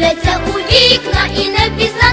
дивляться у вікна і не пізнають.